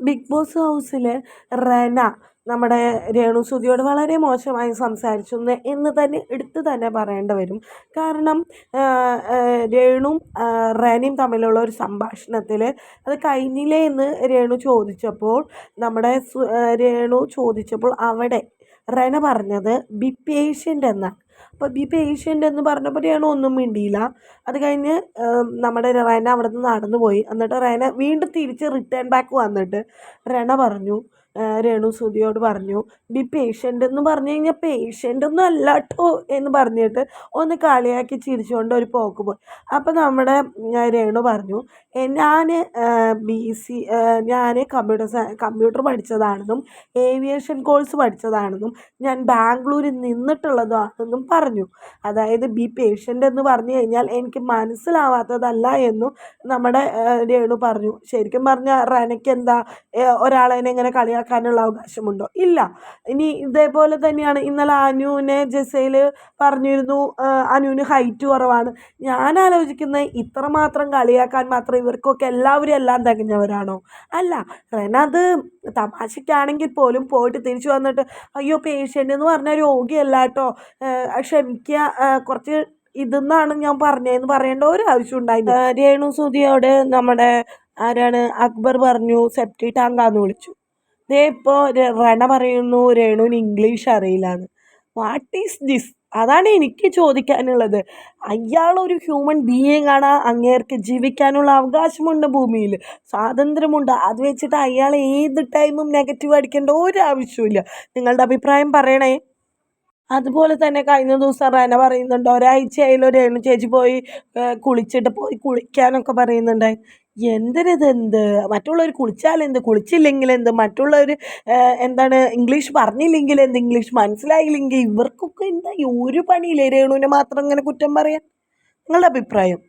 Big boss ഹൗസിൽ റെന നമ്മുടെ രേണു രേണുസുതിയോട് വളരെ മോശമായി സംസാരിച്ചു എന്ന് തന്നെ എടുത്ത് തന്നെ പറയേണ്ടി വരും. കാരണം രേണും റേനയും തമ്മിലുള്ള ഒരു സംഭാഷണത്തിൽ അത് കഴിഞ്ഞില്ലേ എന്ന് രേണു ചോദിച്ചപ്പോൾ നമ്മുടെ രേണു ചോദിച്ചപ്പോൾ അവിടെ റെന പറഞ്ഞത് ബി പേഷ്യന്റ് എന്നാണ് അപ്പോൾ ബി പേഷ്യന്റ് എന്ന് പറഞ്ഞപ്പോൾ രേണു ഒന്നും മിണ്ടിയില്ല. അത് കഴിഞ്ഞ് നമ്മുടെ റെന അവിടെ നിന്ന് നടന്നു പോയി. എന്നിട്ട് റെന വീണ്ടും തിരിച്ച് റിട്ടേൺ ബാക്ക് വന്നിട്ട് റെന പറഞ്ഞു രേണു സുധിയോട് പറഞ്ഞു ബി പേഷ്യന്റ് എന്ന് പറഞ്ഞു കഴിഞ്ഞാൽ പേഷ്യന്റ് ഒന്നും അല്ല കേട്ടോ എന്ന് പറഞ്ഞിട്ട് ഒന്ന് കളിയാക്കി ചിരിച്ചുകൊണ്ട് ഒരു പോക്ക് പോയി. അപ്പോൾ നമ്മുടെ രേണു പറഞ്ഞു ഞാൻ ബി സി ഞാൻ കമ്പ്യൂട്ടർ സയൻ കമ്പ്യൂട്ടർ പഠിച്ചതാണെന്നും ഏവിയേഷൻ കോഴ്സ് പഠിച്ചതാണെന്നും ഞാൻ ബാംഗ്ലൂരിൽ നിന്നിട്ടുള്ളതാണെന്നും പറഞ്ഞു. അതായത് ബി പേഷ്യന്റ് എന്ന് പറഞ്ഞു കഴിഞ്ഞാൽ എനിക്ക് മനസ്സിലാവാത്തതല്ല എന്നും നമ്മുടെ രേണു പറഞ്ഞു. ശരിക്കും പറഞ്ഞാൽ റനയ്ക്ക് എന്താ ഒരാളെ എങ്ങനെ കളിയാക്കാനുള്ള അവകാശമുണ്ടോ? ഇല്ല. ഇനി ഇതേപോലെ തന്നെയാണ് ഇന്നലെ അനുവിനെ ജസയിൽ പറഞ്ഞിരുന്നു അനുവിന് ഹൈറ്റ് കുറവാണ്. ഞാൻ ആലോചിക്കുന്നത് ഇത്രമാത്രം കളിയാക്കാൻ മാത്രം ഇവർക്കൊക്കെ എല്ലാവരും എല്ലാം തികഞ്ഞവരാണോ? അല്ല റെനത് തമാശയ്ക്കാണെങ്കിൽ പോലും പോയിട്ട് തിരിച്ചു വന്നിട്ട് അയ്യോ പേഷ്യന്റ് എന്ന് പറഞ്ഞ രോഗിയല്ല കേട്ടോ ക്ഷമിക്കുക കുറച്ച് ഇതെന്നാണ് ഞാൻ പറഞ്ഞതെന്ന് പറയേണ്ട ഒരു ആവശ്യം ഉണ്ടായില്ല. രേണു സുധിയോട് നമ്മുടെ ആരാണ്? അക്ബർ പറഞ്ഞു സെപ്റ്റി ടാങ്കാന്ന് വിളിച്ചു. ദേ ഇപ്പോൾ റണ പറയുന്നു രേണുവിന് ഇംഗ്ലീഷ് അറിയില്ലാന്ന്. വാട്ട് ഈസ് ദിസ് അതാണ് എനിക്ക് ചോദിക്കാനുള്ളത്. അയാളൊരു ഹ്യൂമൻ ബീയിങ് ആണ്. അങ്ങേർക്ക് ജീവിക്കാനുള്ള അവകാശമുണ്ട് ഭൂമിയിൽ. സ്വാതന്ത്ര്യമുണ്ട്. അത് വെച്ചിട്ട് അയാൾ ഏത് ടൈമും നെഗറ്റീവ് അടിക്കേണ്ട ഒരു ആവശ്യമില്ല നിങ്ങളുടെ അഭിപ്രായം പറയണേ. അതുപോലെ തന്നെ കഴിഞ്ഞ ദിവസം റന പറയുന്നുണ്ട്. ഒരാഴ്ചയായാലും രേണു ചേച്ചി പോയി കുളിച്ചിട്ട് പോയി കുളിക്കാനൊക്കെ പറയുന്നുണ്ടായി എന്തിനിത് എന്ത് മറ്റുള്ളവർ കുളിച്ചാൽ എന്ത് കുളിച്ചില്ലെങ്കിൽ എന്ത് മറ്റുള്ളവർ എന്താണ് ഇംഗ്ലീഷ് പറഞ്ഞില്ലെങ്കിൽ എന്ത് ഇംഗ്ലീഷ് മനസ്സിലായില്ലെങ്കിൽ ഇവർക്കൊക്കെ എന്താ ഒരു പണിയില്ലേ രേണുവിനെ മാത്രം ഇങ്ങനെ കുറ്റം പറയാൻ? നിങ്ങളുടെ അഭിപ്രായം?